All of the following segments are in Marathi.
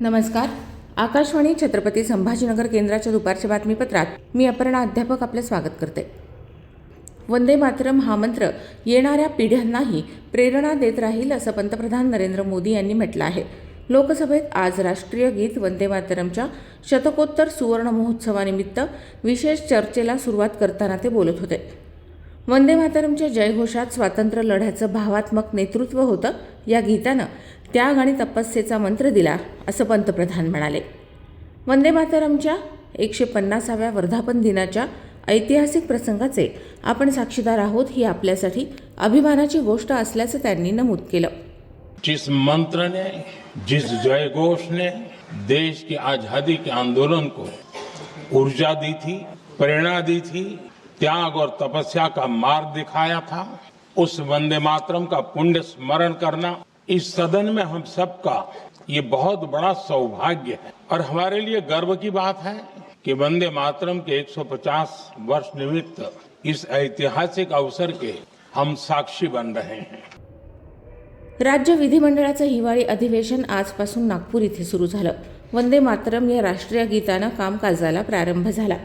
नमस्कार. आकाशवाणी छत्रपती संभाजीनगर केंद्राच्या दुपारच्या बातमीपत्रात मी अपर्णा अध्यापक आपलं स्वागत करते. वंदे मातरम हा मंत्र येणाऱ्या पिढ्यांनाही प्रेरणा देत राहील असं पंतप्रधान नरेंद्र मोदी यांनी म्हटलं आहे. लोकसभेत आज राष्ट्रीय गीत वंदे मातरमच्या शतकोत्तर सुवर्ण महोत्सवानिमित्त विशेष चर्चेला सुरुवात करताना ते बोलत होते. वंदे मातरमच्या जयघोषात स्वातंत्र्य लढ्याचं भावात्मक नेतृत्व होतं. या गीतानं त्याग आणि तपस्येचा मंत्र दिला असं पंतप्रधान म्हणाले. वंदे मातरमच्या एकशे पन्नासाव्या वर्धापन दिनाच्या ऐतिहासिक प्रसंगाचे आपण साक्षीदार आहोत ही आपल्यासाठी अभिमानाची गोष्ट असल्याचं त्यांनी नमूद केलं. जिस मंत्र ने जिस जयघोषने ने देश की आजादी के आंदोलन को ऊर्जा दी थी प्रेरणा दी थी त्याग और तपस्या का मार्ग दिखाया था उस वंदे मातरम का पुण्य स्मरण करना इस सदन में हम सबका ये बहुत बड़ा सौभाग्य है। और हमारे लिए गर्व की बात है कि वंदे मातरम के 150 वर्ष निमित्त इस ऐतिहासिक अवसर के हम साक्षी बन रहे हैं। राज्य विधिमंडळाचं हिवाळी अधिवेशन आजपासून नागपूर इथे सुरू झालं. वंदे मातरम या राष्ट्रीय गीतानं कामकाजाला प्रारंभ झाला.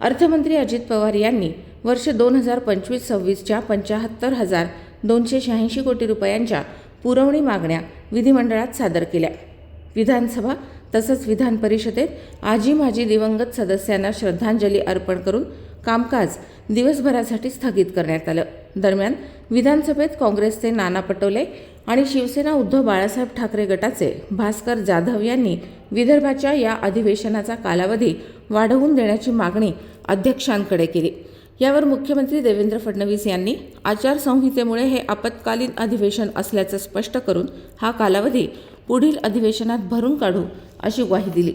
अर्थमंत्री अजित पवार यांनी वर्ष दोन हजार पंचवीस सव्वीसच्या पंचाहत्तर हजार दोनशे शहाऐंशी कोटी रुपयांच्या पुरवणी मागण्या विधिमंडळात सादर केल्या. विधानसभा तसंच विधान परिषदेत आजी माजी दिवंगत सदस्यांना श्रद्धांजली अर्पण करून कामकाज दिवसभरासाठी स्थगित करण्यात आलं. दरम्यान विधानसभेत काँग्रेसचे नाना पटोले आणि शिवसेना उद्धव बाळासाहेब ठाकरे गटाचे भास्कर जाधव यांनी विदर्भाच्या या अधिवेशनाचा कालावधी वाढवून देण्याची मागणी अध्यक्षांकडे केली. यावर मुख्यमंत्री देवेंद्र फडणवीस यांनी आचारसंहितेमुळे हे आपत्कालीन अधिवेशन असल्याचं स्पष्ट करून हा कालावधी पुढील अधिवेशनात भरून काढू अशी ग्वाही दिली.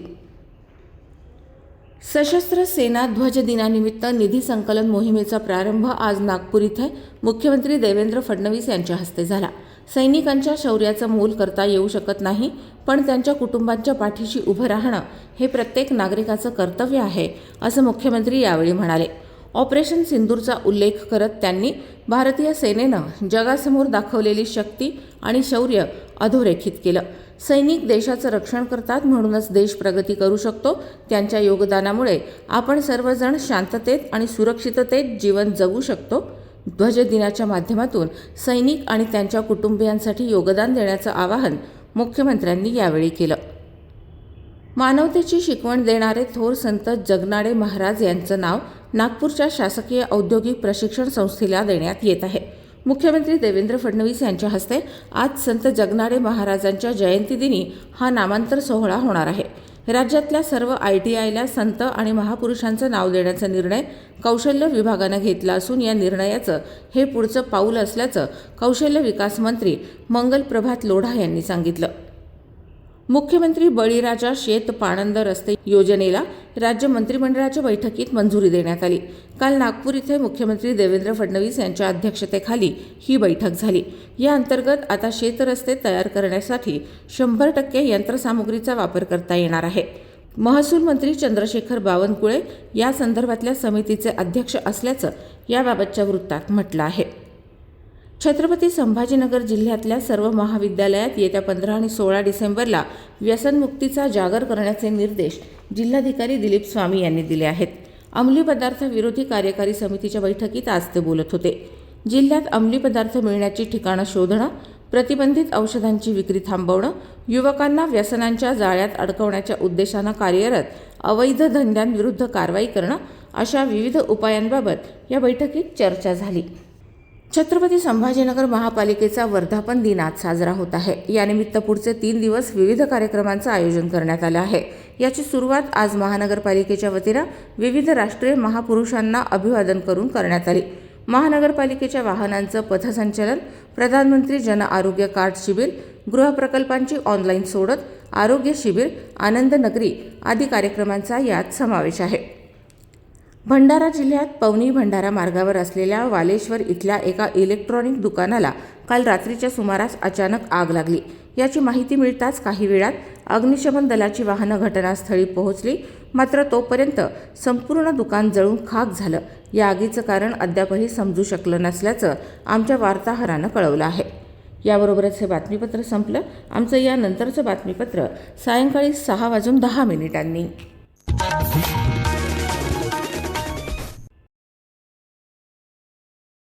सशस्त्र सेना ध्वज दिनानिमित्त निधी संकलन मोहिमेचा प्रारंभ आज नागपूर इथे मुख्यमंत्री देवेंद्र फडणवीस यांच्या हस्ते झाला. सैनिकांच्या शौर्याचं मोल करता येऊ शकत नाही पण त्यांच्या कुटुंबांच्या पाठीशी उभं राहणं हे प्रत्येक नागरिकाचं कर्तव्य आहे असं मुख्यमंत्री यावेळी म्हणाले. ऑपरेशन सिंदूरचा उल्लेख करत त्यांनी भारतीय सेनेनं जगासमोर दाखवलेली शक्ती आणि शौर्य अधोरेखित केलं. सैनिक देशाचं रक्षण करतात म्हणूनच देश प्रगती करू शकतो. त्यांच्या योगदानामुळे आपण सर्वजण शांततेत आणि सुरक्षिततेत जीवन जगू शकतो. ध्वज दिनाच्या माध्यमातून सैनिक आणि त्यांच्या कुटुंबियांसाठी योगदान देण्याचं आवाहन मुख्यमंत्र्यांनी यावेळी केलं. मानवतेची शिकवण देणारे थोर संत जगनाडे महाराज यांचं नाव नागपूरच्या शासकीय औद्योगिक प्रशिक्षण संस्थेला देण्यात येत आहे. मुख्यमंत्री देवेंद्र फडणवीस यांच्या हस्ते आज संत जगनाडे महाराजांच्या जयंतीदिनी हा नामांतर सोहळा होणार आहे. राज्यातल्या सर्व आय टी आयला संत आणि महापुरुषांचं नाव देण्याचा निर्णय कौशल्य विभागानं घेतला असून या निर्णयाचं हे पुढचं पाऊल असल्याचं कौशल्य विकास मंत्री मंगल प्रभात लोढा यांनी सांगितलं. मुख्यमंत्री बळीराजा शेत पाणंद रस्ते योजनेला राज्य मंत्रिमंडळाच्या बैठकीत मंजुरी देण्यात आली. काल नागपूर इथे मुख्यमंत्री देवेंद्र फडणवीस यांच्या अध्यक्षतेखाली ही बैठक झाली. या अंतर्गत आता शेतरस्ते तयार करण्यासाठी शंभर टक्के यंत्रसामुग्रीचा वापर करता येणार आहे. महसूल मंत्री चंद्रशेखर बावनकुळे या संदर्भातल्या समितीचे अध्यक्ष असल्याचं याबाबतच्या वृत्तात म्हटलं आहे. छत्रपती संभाजीनगर जिल्ह्यातल्या सर्व महाविद्यालयात येत्या पंधरा आणि सोळा डिसेंबरला व्यसनमुक्तीचा जागर करण्याचे निर्देश जिल्हाधिकारी दिलीप स्वामी यांनी दिले आहेत. अंमली पदार्थ विरोधी कार्यकारी समितीच्या बैठकीत आज ते बोलत होते. जिल्ह्यात अंमली पदार्थ मिळण्याची ठिकाणं शोधणं प्रतिबंधित औषधांची विक्री थांबवणं युवकांना व्यसनांच्या जाळ्यात अडकवण्याच्या उद्देशानं कार्यरत अवैध धंद्यांविरुद्ध कारवाई करणं अशा विविध उपायांबाबत या बैठकीत चर्चा झाली. छत्रपती संभाजीनगर महापालिकेचा वर्धापन दिन आज साजरा होत आहे. यानिमित्त पुढचे तीन दिवस विविध कार्यक्रमांचं आयोजन करण्यात आलं आहे. याची सुरुवात आज महानगरपालिकेच्या वतीनं विविध राष्ट्रीय महापुरुषांना अभिवादन करून करण्यात आली. महानगरपालिकेच्या वाहनांचं पथसंचलन प्रधानमंत्री जन आरोग्य कार्ड शिबिर गृहप्रकल्पांची ऑनलाईन सोडत आरोग्य शिबिर आनंद नगरी आदी कार्यक्रमांचा यात समावेश आहे. भंडारा जिल्ह्यात पवनी भंडारा मार्गावर असलेल्या वालेश्वर इथल्या एका इलेक्ट्रॉनिक दुकानाला काल रात्रीच्या सुमारास अचानक आग लागली. याची माहिती मिळताच काही वेळात अग्निशमन दलाची वाहनं घटनास्थळी पोहोचली. मात्र तोपर्यंत संपूर्ण दुकान जळून खाक झालं. या आगीचं कारण अद्यापही समजू शकलं नसल्याचं आमच्या वार्ताहरानं कळवलं आहे. याबरोबरच हे बातमीपत्र संपलं. आमचं यानंतरचं बातमीपत्र सायंकाळी सहा वाजून दहा मिनिटांनी.